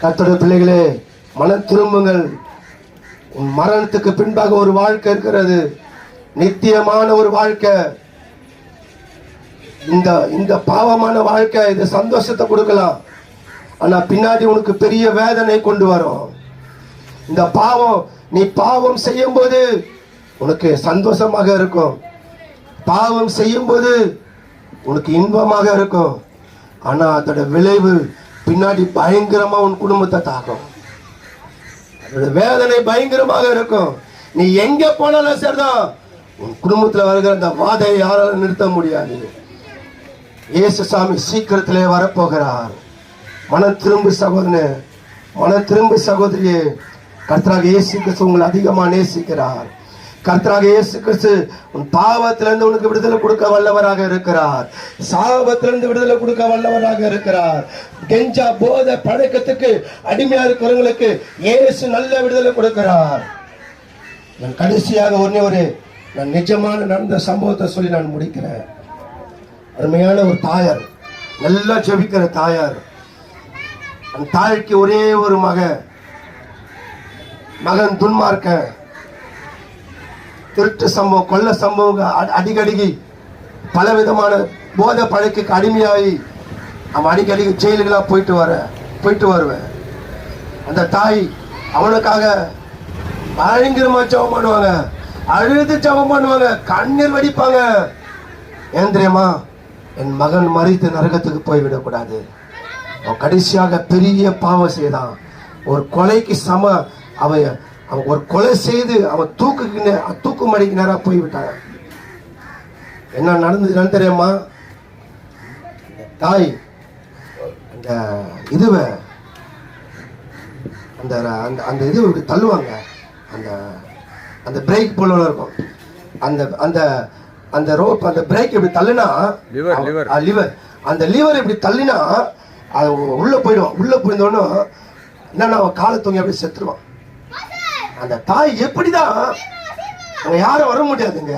கர்த்தருடைய பிள்ளைகளே மனம் திரும்புங்கள். உன் மரணத்துக்கு பின்பாக ஒரு வாழ்க்கை இருக்கிறது. நித்தியமான ஒரு வாழ்க்கை. இந்த இந்த பாவமான வாழ்க்கை இது சந்தோஷத்தை கொடுக்கலாம். ஆனா பின்னாடி உனக்கு பெரிய வேதனை கொண்டு வரும். இந்த பாவம் நீ பாவம் செய்யும்போது உனக்கு சந்தோஷமாக இருக்கும். பாவம் செய்யும்போது உனக்கு இன்பமாக இருக்கும். ஆனா அதோட விளைவு பின்னாடி பயங்கரமா உன் குடும்பத்தை தாக்கும். அதோட வேதனை பயங்கரமாக இருக்கும். நீ எங்க போனாலும் சரிதான். உன் குடும்பத்துல வருகிற அந்த வாதையை யாராலும் நிறுத்த முடியாது. இயேசு சாமி சீக்கிரத்திலே வரப்போகிறார். மனம் திரும்பு சகோதரனே மனம் திரும்பு சகோதரியே. கர்த்தராக இயேசு உங்களை அதிகமாக நேசிக்கிறார். கர்த்தராக இயேசு கிறிஸ்து உன் பாவத்திலிருந்து உனக்கு விடுதலை கொடுக்க வல்லவராக இருக்கிறார். சாபத்திலிருந்து விடுதலை கொடுக்க வல்லவராக இருக்கிறார். கெஞ்சா போத பழக்கத்துக்கு அடிமையா இருக்கிறவங்களுக்கு இயேசு நல்ல விடுதலை கொடுக்கிறார். நான் கடைசியாக ஒன்னே ஒரு நான் நிஜமான நடந்த சம்பவத்தை சொல்லி நான் முடிக்கிறேன். அருமையான ஒரு தாயார் நல்லா ஜெபிக்கிற தாயார். அந்த தாய்க்கு ஒரே ஒரு மகன் மகன் துன்மார்க்க திருட்டு சம்பவம் கொள்ள சம்பவங்கள் அடிக்கடிக்கு பல விதமான போதை பழக்கக்கு அடிமையாகி அவன் அடிக்கடிக்கு ஜெயிலுக்கெல்லாம் போயிட்டு வர போயிட்டு வருவேன். அந்த தாய் அவனுக்காக பயங்கரமாக ஜபம் பண்ணுவாங்க. அழுது ஜபம் பண்ணுவாங்க. கண்ணீர் வடிப்பாங்க. ஏந்திரியமா என் மகன் மறித்து நரகத்துக்கு போய்விடக்கூடாது. அவன் கடைசியாக பெரிய பாவம் செய்தான். ஒரு கொலைக்கு சம அவன் அவன் ஒரு கொலை செய்து அவன் தூக்குக்கு தூக்கு மடிக்கு நேரா போய்விட்டான். என்ன நடந்ததுன்னு தெரியுமா? தாய் அந்த இதுவை அந்த அந்த அந்த இது தள்ளுவாங்க. அந்த அந்த பிரேக் போல இருக்கும். அந்த அந்த அந்த ரோப் அந்த பிரேக் இப்படி தள்ளுனா. லிவர் அந்த லிவர் இப்படி தள்ளினா அது உள்ள போயிடும். உள்ள போயிருந்தோன்னு என்னன்னா அவன் காலை தூங்கி அப்படியே செத்துருவான். அந்த தாய் எப்படிதான் அங்க யாரும் வர முடியாதுங்க.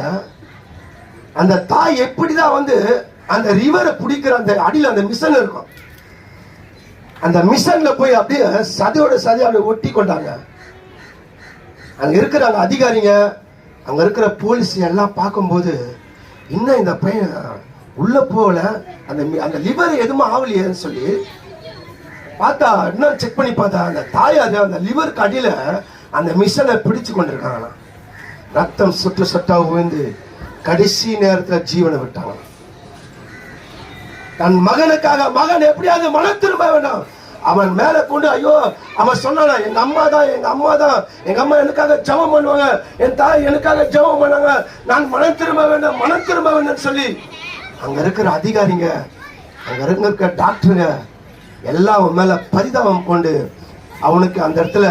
அந்த தாய் எப்படிதான் வந்து அந்த ரிவரை பிடிக்கிற அந்த அடியில் அந்த மிஷன் இருக்கும். அந்த மிஷன்ல போய் அப்படியே சதையோட சதையை அப்படியே ஒட்டி கொண்டாங்க. அங்க இருக்கிற அந்த அதிகாரிங்க அங்க இருக்கிற போலீஸ் எல்லாம் பார்க்கும்போது இன்னும் இந்த பையன் உள்ள போகல. அந்த அந்த லிவர் எதுவும் ஆகலையேன்னு சொல்லி பார்த்தா இன்னும் செக் பண்ணி பார்த்தா அந்த தாய் அது அந்த லிவருக்கு அடியில் அந்த மிஷனை பிடிச்சு கொண்டிருக்காங்களாம். ரத்தம் சுற்று சொட்டா விழுந்து கடைசி நேரத்தில் ஜீவனை விட்டாங்க தன் மகனுக்காக மகன் எப்படியாவது மனம் திரும்ப வேண்டாம். அவன் மேல கொண்டு ஐயோ அவன் சொன்னானா எங்க அம்மா தான் எங்க அம்மா தான் எங்க அம்மா எனக்காக ஜெபம் பண்ணுவாங்க என் தாய் எனக்காக ஜெபம் பண்ணாங்க நான் மனம் திரும்ப வேண்டாம் மனம் திரும்ப வேண்டும் சொல்லி. அங்க இருக்கிற அதிகாரிங்க அங்க இருக்கிற டாக்டருங்க எல்லாம் அவன் மேல பரிதாபம் கொண்டு அவனுக்கு அந்த இடத்துல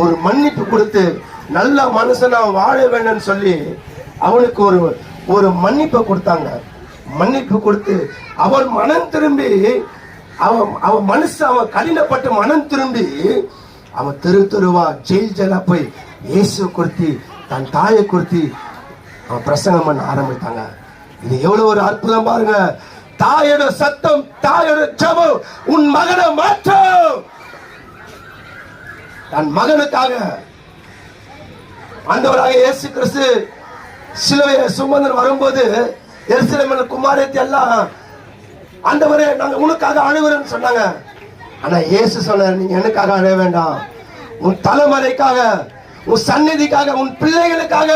ஒரு மன்னிப்பு கொடுத்து நல்ல மனுஷனா வாழ வேண்டும் சொல்லி அவனுக்கு ஒரு ஒரு மன்னிப்பை கொடுத்தாங்க. மன்னிப்பு கொடுத்து அவன் மனம் திரும்பி அவன் அவன் மனசு அவன் கடினப்பட்டு மனம் திரும்பி அவன் தெரு தெருவா ஜெயில் ஜெயிலா போய் இயேசு குறித்தி தன் தாயை குறித்தி அவன் பிரசங்கம் பண்ண ஆரம்பித்தாங்க. இது எவ்வளவு ஒரு அற்புதம் பாருங்க. தாயோட சத்தம் தாயோட ஜெபம் உன் மகனை மாற்றம். தன் மகனுக்காக ஆண்டவராக இயேசு கிறிஸ்து சிலுவையை சுமந்தன் வரும்போது எரிசிலமன் குமாரத்தி எல்லாம் ஆண்டவரே நாங்க உனக்காக அழுகிறோம்னு சொன்னாங்க. ஆனா இயேசு சொன்னார் நீங்க எனக்காக அழ வேண்டாம். உன் தலைமுறைக்காக உன் சந்நிதிக்காக உன் பிள்ளைகளுக்காக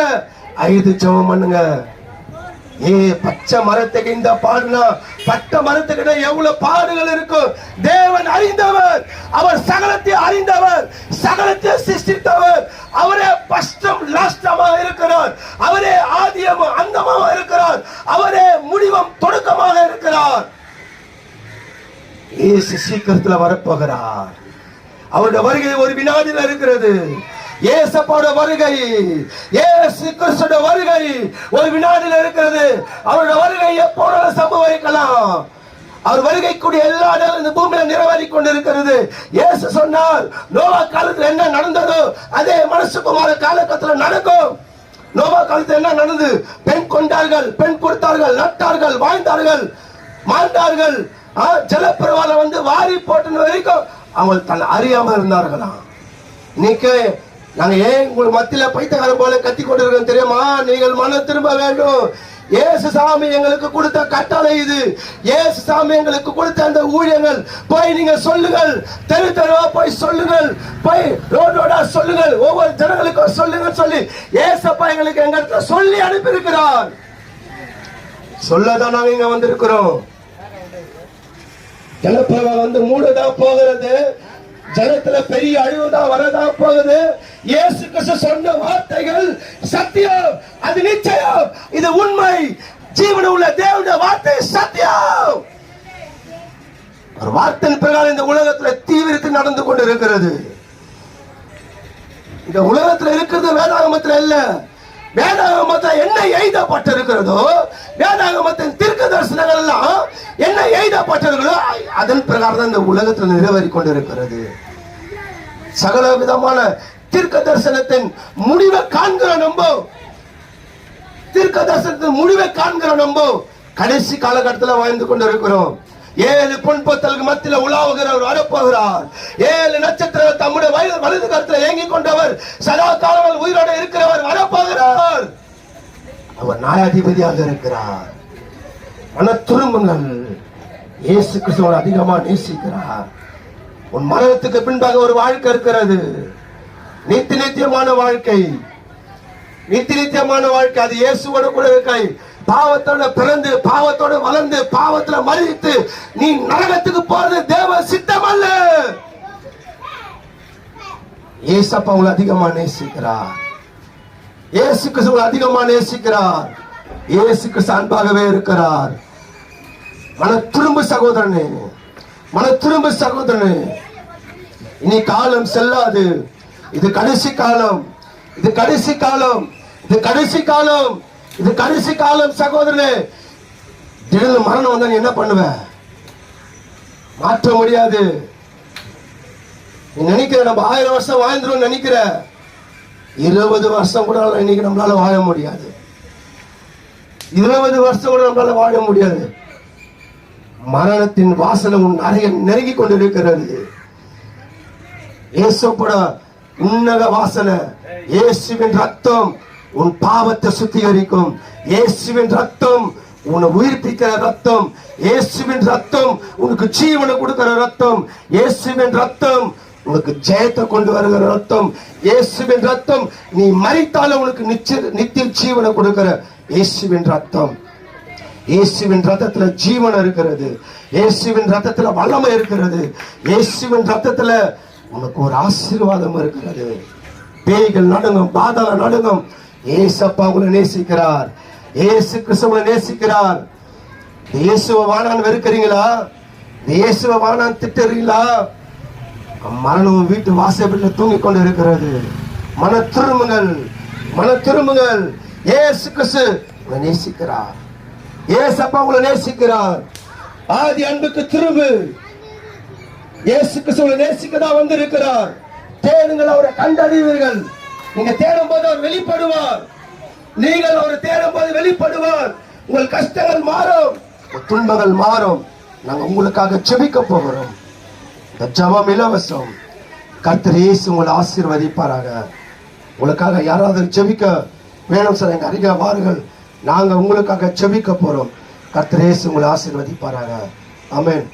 அழுது ஜெபம் பண்ணுங்க. ஏ பச்சை மரத்துக்கு இந்த பாடுனா பட்ட மரத்துக்கிட்ட எவ்வளவு பாடுகள் இருக்கும் தேவன் அறிந்தவர் அவர் சகலத்தை அறிந்தவர் சகலத்தை சிருஷ்டித்தவர். அவரே பஷ்டம் லாஷ்டமா இருக்கிறார். அவரே ஆதியம் அந்தமாக இருக்கிறார். அவரே முடிவம் தொடக்கமாக இருக்கிறார். இயேசு சீக்கிரத்தில் வரப்போகிறார். அவருடைய வருகை ஒரு வினாடியில் இருக்கிறது. ஏசப்போட வருகை ஏசு கிறிஸ்துட வருகை. ஒரு வினாடியில் இருக்கிறது. அவருடைய வருகை எப்போது சம்பவிக்கலாம் அவர் வருகைக்குரிய எல்லா நேரம் இந்த பூமியில நிறைவேறி கொண்டிருக்கிறது இயேசு சொன்னார் நோவா காலத்தில் என்ன நடந்ததோ அதே மனசுக்குமார காலகட்டத்தில் நடக்கும். நோவா காலத்தில் என்ன நடந்தது? பெண் கொண்டார்கள் பெண் கொடுத்தார்கள் நட்டார்கள் வாழ்ந்தார்கள் மாண்டார்கள் ஆ, ஜலப்பிரவால வந்து வாரி போட்டு வரைக்கும் அவங்க தன் அறியாம இருந்தார்களாம். இன்னைக்கு நாங்கள் ஏன் உங்கள் மத்தியில் பைத்தகாரம் போல கத்தி கொண்டிருக்கோம் தெரியுமா? நீங்கள் மனம் திரும்ப வேண்டும். இயேசு சாமி எங்களுக்கு கொடுத்த கட்டளை இது. ஏசு சாமி எங்களுக்கு கொடுத்த அந்த ஊழியங்கள். போய் நீங்க சொல்லுங்கள். தெரு தெருவா போய் சொல்லுங்கள். போய் ரோடோடா சொல்லுங்கள். ஒவ்வொரு ஜனங்களுக்கும் சொல்லுங்க சொல்லி ஏசப்பா எங்களுக்கு எங்க சொல்லி அனுப்பியிருக்கிறார். சொல்லதான் நாங்க இங்க வந்திருக்கிறோம். ஜலப்பிரவாகம் வந்து மூடுதான் போகிறது. ஜலத்துல பெரிய அழிவுதான் வரதா போகுது. இயேசு கிறிஸ்து சொன்ன வார்த்தைகள் சத்தியம். அது நிச்சயம். இது உண்மை. ஜீவன உள்ள தேவனுடைய வார்த்தை சத்தியம். ஒரு வார்த்தையின் பிரகாரம் இந்த உலகத்துல தீவிரத்து நடந்து கொண்டு இருக்கிறது இந்த உலகத்துல இருக்கிறது வேதாகமத்துல இல்ல வேதாகமத்துல என்ன எழுதப்பட்டிருக்கிறதோ வேதாகமத்தின் தீர்க்க தரிசனங்கள் எல்லாம் என்ன எழுதப்பட்டிருக்கிறதோ அதன் பிரகாரம் தான் இந்த உலகத்தில் நிறைவேறி கொண்டிருக்கிறது. சகல விதமான தீர்க்க தரிசனத்தின் முடிவை காண்கிற நம்போ. தீர்க்க தரிசனத்தின் முடிவை காண்கிற நம்போ. கடைசி காலகட்டத்தில் வாழ்ந்து கொண்டிருக்கிறோம். ஏழு பொன்பொத்தலுக்கு மத்தியில் உலாவுகிறவர் வரப்போகிறார். ஏழு நட்சத்திரம் தம்முடைய வயது வலது கருத்தில் ஏங்கிக் கொண்டவர் சதா காலங்கள் உயிரோட இருக்கிறவர் வரப்போகிறார். அவர் நியாயாதிபதியாக இருக்கிறார். மன துரும்புங்கள் இயேசு கிறிஸ்துவோட அதிகமா நேசிக்கிறார். உன் மரணத்துக்கு பின்பாக ஒரு வாழ்க்கை இருக்கிறது. நித்திய நித்தியமான வாழ்க்கை. நித்திய நித்தியமான வாழ்க்கை. அது இயேசுவோட கூட இருக்கை பாவத்தோட பிறந்து பாவத்தோட வளர்ந்து பாவத்துல மறித்து நீ நரகத்துக்கு போறது தேவ சித்தம் அல்ல ஏசப்பா உங்களை அதிகமா நேசிக்கிறார். இயேசு கிறிஸ்து அதிகமா நேசிக்கிறார். இயேசு கிறிஸ்து அன்பாகவே இருக்கிறார். மன திரும்ப சகோதரனே மன திரும்ப சகோதரனே. இனி காலம் செல்லாது. இது கடைசி காலம். இது கடைசி காலம். இது கடைசி காலம். இது கடைசி காலம் சகோதரனே. திடீர்னு மரணம் வந்தா நீ என்ன பண்ணுவ? மாற்ற முடியாது. நீ நினைக்கிற நம்ம ஆயிரம் வருஷம் வாழ்ந்துரும் நினைக்கிற. இருபது வருஷம் கூட இன்னைக்கு நம்மளால வாழ முடியாது. இருபது வருஷம் கூட நம்மளால வாழ முடியாது. மரணத்தின் வாசனை உன் அறைய நெருங்கி கொண்டிருக்கிறது. இயேசுப்பட உன்னத வாசனை இயேசுவின் ரத்தம் உன் பாவத்தை சுத்திகரிக்கும். இயேசுவின் ரத்தம் உன்னை உயிர்ப்பிக்கிற ரத்தம் இயேசுவின் ரத்தம் உனக்கு ஜீவனை கொடுக்கிற ரத்தம் இயேசுவின் ரத்தம் உனக்கு ஜெயத்தை கொண்டு வருகிற ரத்தம் இயேசுவின் ரத்தம் நீ மறித்தாலும் உனக்கு நிச்சய நித்திய ஜீவனை கொடுக்கிற இயேசுவின் ரத்தம். இயேசுவின் ரத்தத்துல ஜீவன் இருக்கிறது. இயேசுவின் ரத்தத்துல வல்லமை இருக்கிறது. இயேசுவின் ரத்தத்துல உனக்கு ஒரு ஆசீர்வாதம் இருக்கிறது. பேய்கள் நடுங்கும் பாதாள நடுங்கும். ஏசப்பா உங்களை நேசிக்கிறார். ஏசு கிறிஸ்துவ நேசிக்கிறார். இயேசுவ இயேசுவை வெறுக்கிறீங்களா? இயேசுவ இயேசுவை திட்டுறீங்களா? மரணம் வீட்டு வாசப்பட்டு தூங்கிக் கொண்டு இருக்கிறது மன திரும்புங்கள். மன திரும்புங்கள். ஏசு கிறிஸ்து நேசிக்கிறார். ஏசப்பா உங்களை நேசிக்கிறார். ஆதி அன்புக்கு திரும்பு. இயேசு கிறிஸ்துவை நேசிக்க தான் வந்திருக்கிறார். தேடுங்கள் அவரை கண்டறிவீர்கள். நீங்க தேடும் போது அவர் வெளிப்படுவார். நீங்கள் அவரை தேடும் போது வெளிப்படுவார். உங்கள் கஷ்டங்கள் மாறும். துன்பங்கள் மாறும். நாங்க உங்களுக்காக செபிக்க போகிறோம். இந்த ஜபம் இலவசம். கர்த்தர் இயேசு உங்களை ஆசீர்வதிப்பாராக. உங்களுக்காக யாராவது செபிக்க வேணும் சார் எங்க அருகே வாருங்கள். நாங்கள் உங்களுக்காக செபிக்க போகிறோம் கர்த்தர் உங்களை ஆசீர்வதிப்பாராக. அமேன்